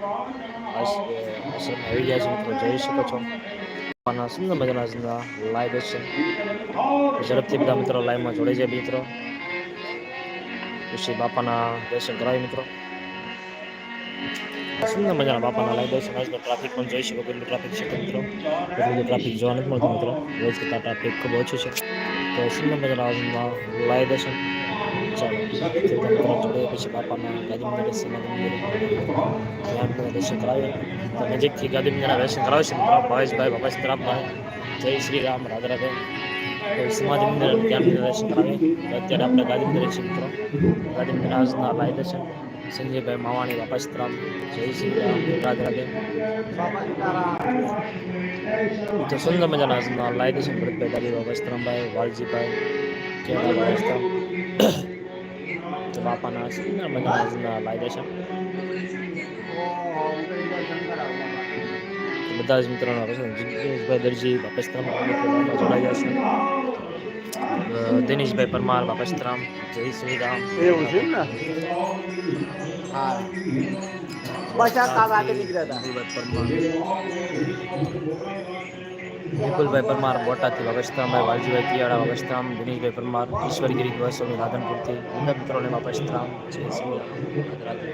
આવી ગયા છે મિત્રો જોઈ શકો છો સુંદર મજાના સુંદર લાઈવ દર્શન ઝડપથી બધા મિત્રો લાઈવમાં જોડાઈ જાય મિત્રો પછી બાપાના દર્શન કરાવી મિત્રો સુંદર મજાના બાપાના લાઈવ દર્શન આજનો ટ્રાફિક પણ જોઈ શકો કેટલું ટ્રાફિક છે મિત્રો એટલું ટ્રાફિક જોવા નથી મળતું મિત્રો રોજ કરતાં ટ્રાફિક ખૂબ ઓછું છે તો સુંદર મજાના લાઈવ દર્શન ચાલો તો મિત્રો જોડે પછી બાપાના ગાદી દર્શન ધ્યાન દર્શન કરાવીએ તો નજીકથી ગાદી દર્શન કરાવશે મિત્રો ભાવેશભાઈ બાપા સીતરામભાઈ જય શ્રી રામ રાધે રાધે તો સમાધિ મંદિર ધ્યાન દર્શન કરાવીએ તો અત્યારે આપણે ગાદી મંદિર છે મિત્રો ગાદી મંદિર આજના લાઈવ દર્શન સંજયભાઈ માવાણી બાપા સીતરામ જય શ્રી રામ રાધે રાધે તો સુંદર મજાના આજના લાઈવ દર્શન ભરતભાઈ દાદી બાબા સીતરામભાઈ વાલજીભાઈ કેળા બાબા મજાના આજના લાઈવ દર્શન તો બધા જ મિત્રોનો પસંદ જિગ્નેશભાઈ દરજી બાપસ્તરામ જોડાયા છે. દિનેશભાઈ પરમાર બાપસ્તરામ જય શ્રી રામ. એવું છે ને? હા. બસ આ કામ આગળ નીકળ્યા હતા. વિપુલભાઈ પરમાર, બોટાદથી વગસ્ત્રામભાઈ વાલજીભાઈ કિયાળા વગસ્ત્રામ દિનેશભાઈ પરમાર, ઈશ્વરગીરી ગોસ્વામી રાધનપુરથી બધા મિત્રોને બાપસ્તરામ જય શ્રી રામ. રાધે રાધે.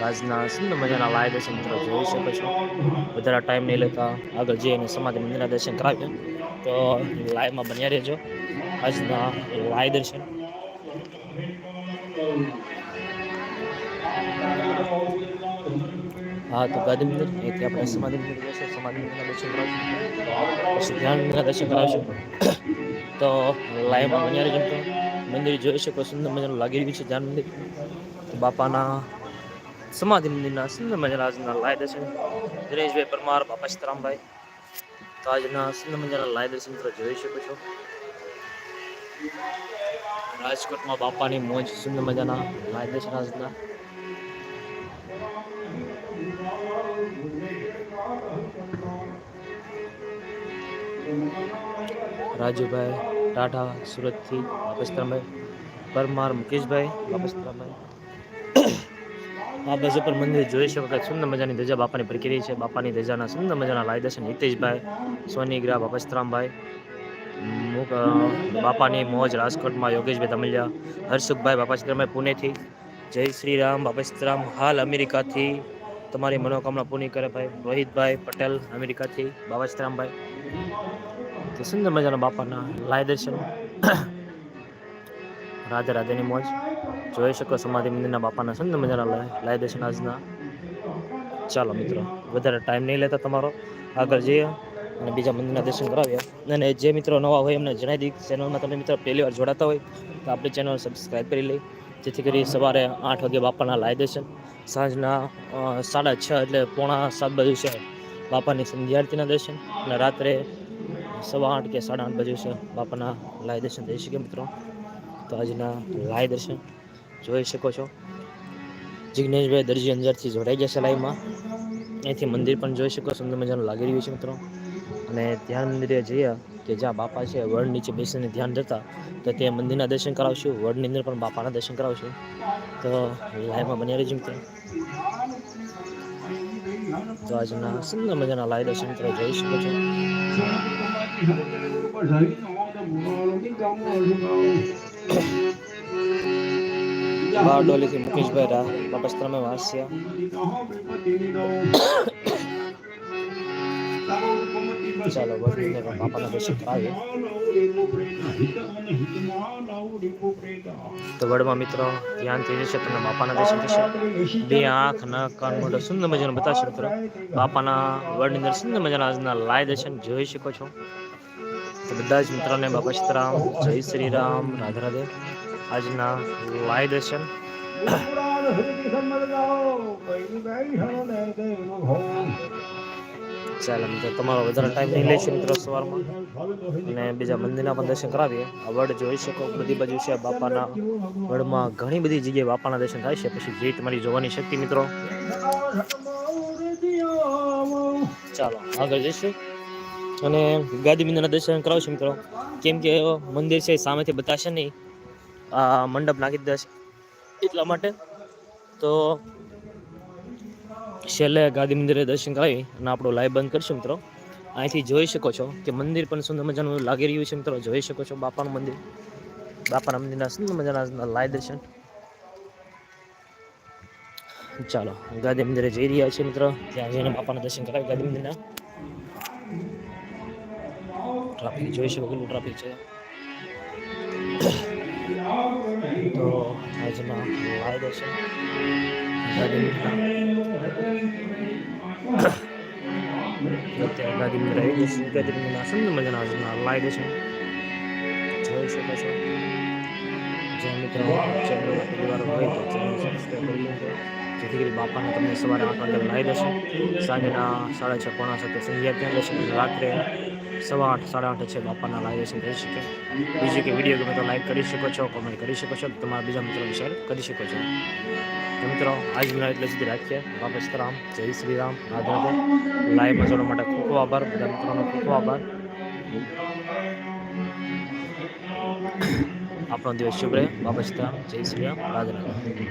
રાજના સુંદર મજાના લાય દર્શન મિત્રો જોઈ શકો છો. વધારે ટાઈમ નહીં લેતા આગળ જઈ અને સમાધિ મંદિરના દર્શન કરાવીએ. તો લાઈવમાં બન્યા રહેજો. આજના લાય દર્શન. હા, તો ગાંધી મંદિર, અહીંથી આપણે સમાધિ મંદિર જશે સમાધિ મંદિરના દર્શન કરાવશું. પછી ધ્યાન દર્શન કરાવશું. તો લાઈવમાં બન્યા જેમ મિત્રો મંદિર જોઈ શકો, સુંદર મજાનું લાગી રહ્યું છે ધ્યાન મંદિર. બાપાના સમાધિ મંદિરના, સુંદર મજાના આજના લાય દર્શન. દિનેશભાઈ પરમાર, બાપા સીતારામભાઈ. તો આજના સુંદર મજાના લાય દર્શન મિત્રો જોઈ શકો છો. રાજકોટમાં બાપાની મોજ, સુંદર મજાના લાય દર્શન આજના. રાજુભાઈ ટાઢા સુરતથી બાપા પરમાર મુકેશભાઈ બાપા બાબા પર મંદિર જોઈ શકો કે સુંદર મજાની ધજા બાપાની પ્રક્રિયા છે. બાપાની ધજાના સુંદર મજાના લાય દર્શન હિતેશભાઈ સોનીગ્રા બાપસ્તરામભાઈ બાપાની મોજ રાજકોટમાં યોગેશભાઈ ધમલિયા, હર્ષુખભાઈ બાપાસ્તરામભાઈ પુણેથી. જય શ્રી રામ બાપાસ્તરામ હાલ અમેરિકાથી તમારી મનોકામના પૂરી કરે ભાઈ. રોહિતભાઈ પટેલ અમેરિકાથી બાબાસ્તરામભાઈ તો સુંદર મજાના બાપાના લાય દર્શન. રાધે રાધેની મોજ. જોઈ શકો સમાધિ મંદિરના બાપાના સુંદર મજાના લાય દર્શન આજના. ચાલો મિત્રો, વધારે ટાઈમ નહીં લેતા તમારો. આગળ જઈએ અને બીજા મંદિરના દર્શન કરાવીએ. અને જે મિત્રો નવા હોય એમને જણાવી દઈએ ચેનલમાં તમે મિત્રો પહેલી વાર જોડાતા હોય તો આપણી ચેનલ સબસ્ક્રાઈબ કરી લઈ જેથી કરી સવારે આઠ વાગે બાપાના લાય દર્શન. સાંજના સાડા છ એટલે પોણા સાત બાજુ છે બાપાની સંધ્યા આરતીના દર્શન. અને રાત્રે સવા આઠ કે સાડા આઠ બજે છે બાપાના લાય દર્શન થઈ શકે મિત્રો. તો આજના લાય દર્શન જોઈ શકો છો. જિજ્ઞેશભાઈ દરજી અંદરથી જોડાઈ જશે લાઈવમાં. અહીંથી મંદિર પણ જોઈ શકો સુંદર મજાનું લાગી રહ્યું છે મિત્રો. અને ધ્યાન મંદિરે જઈએ કે જ્યાં બાપા છે, વડ નીચે બેસીને ધ્યાન જતા, તો તે મંદિરના દર્શન કરાવશું. વડની અંદર પણ બાપાના દર્શન કરાવશું. તો લાઈવમાં બની રહેજો મિત્રો. તો આજના સુંદર મજાના લાઈવ દર્શન મિત્રો જોઈ શકો છો. બારડોલીથી મુકેશભાઈ રા બાપસ્ત્રમે વાસ્યા. ચાલો બાપાના દર્શન કરાવીએ. તો વડમાં મિત્રો ધ્યાનથી જશે તમને બાપાના દર્શન થશે. બે આંખ નાક કાન મોઢો સુંદર મજાનું બતાવશે મિત્રો. બાપાના વડની અંદર સુંદર મજાના આજના લાય દર્શન જોઈ શકો છો. તો બધા જ મિત્રોને બાપા સીતારામ જય શ્રી રામ રાધે રાધે. આજના લાય દર્શન. ચાલો મિત્રો. તમારો વધારે ટાઈમ નહીં લેશે મિત્રો સવારમાં. અને બીજા મંદિરના પણ દર્શન કરાવીએ. આ વડ જોઈ શકો, બધી બાજુ છે. બાપાના વડમાં ઘણી બધી જગ્યાએ બાપાના દર્શન થાય છે. પછી જે તમારી જોવાની શક્તિ મિત્રો. ચાલો, આગળ જઈશું. અને ગાદી મંદિરના દર્શન કરાવશું મિત્રો. કેમ કે મંદિર છે સામેથી બતાવશે નહીં. આ મંડપ નાખી દેશે. એટલા માટે તો છેલ્લે ગાંધી મંદિરે દર્શન કરાવી અને આપણો લાઈવ બંધ કરશું મિત્રો. અહીંથી જોઈ શકો છો કે મંદિર પણ સુંદર મજાનું લાગી રહ્યું છે મિત્રો. જોઈ શકો છો બાપાનું મંદિર. બાપાના મંદિરના સુંદર મજાના લાઈવ દર્શન. ચાલો ગાંધી મંદિરે જઈ રહ્યા છીએ મિત્રો. ત્યાં જઈને બાપાના દર્શન કરાવી ગાંધી મંદિરના. ટ્રાફિક જોઈ શકો કેટલું ટ્રાફિક છે. તો આજના લાઈવ દર્શન. અત્યારે ગાંધી મંદિર આવી છે ગાંધી મંદિરના સુંદર મજાના લાઈવ દર્શન જોઈ શકો છો જે મિત્રો ચેનલમાં પહેલી વાર હોય તો ચેનલ સબસ્ક્રાઈબ કરી લેજો જેથી કરી બાપાને તમને સવારે આઠ વાગે લાવી દેશે સાંજના સાડા છ, પોણા સાતે સંધ્યા ત્યાં લેશે અને રાત્રે સવા આઠ, સાડા આઠે છે બાપાના લાવી દેશે થઈ શકે. બીજું કે વીડિયો ગમે તો લાઈક કરી શકો છો કોમેન્ટ કરી શકો છો, તમારા બીજા મિત્રોને શેર કરી શકો છો. તો મિત્રો, આજ વિના એટલે સુધી રાખીએ. બાપા સીતારામ જય શ્રી રામ. રાધે રાધે. લાઈવમાં જોડવા માટે ખૂબ ખૂબ આભાર. બધા મિત્રોનો ખૂબ ખૂબ આભાર. આપણો દિવસ શુભ રહે બાપા સીતારામ જય શ્રી રામ રાધે રાધે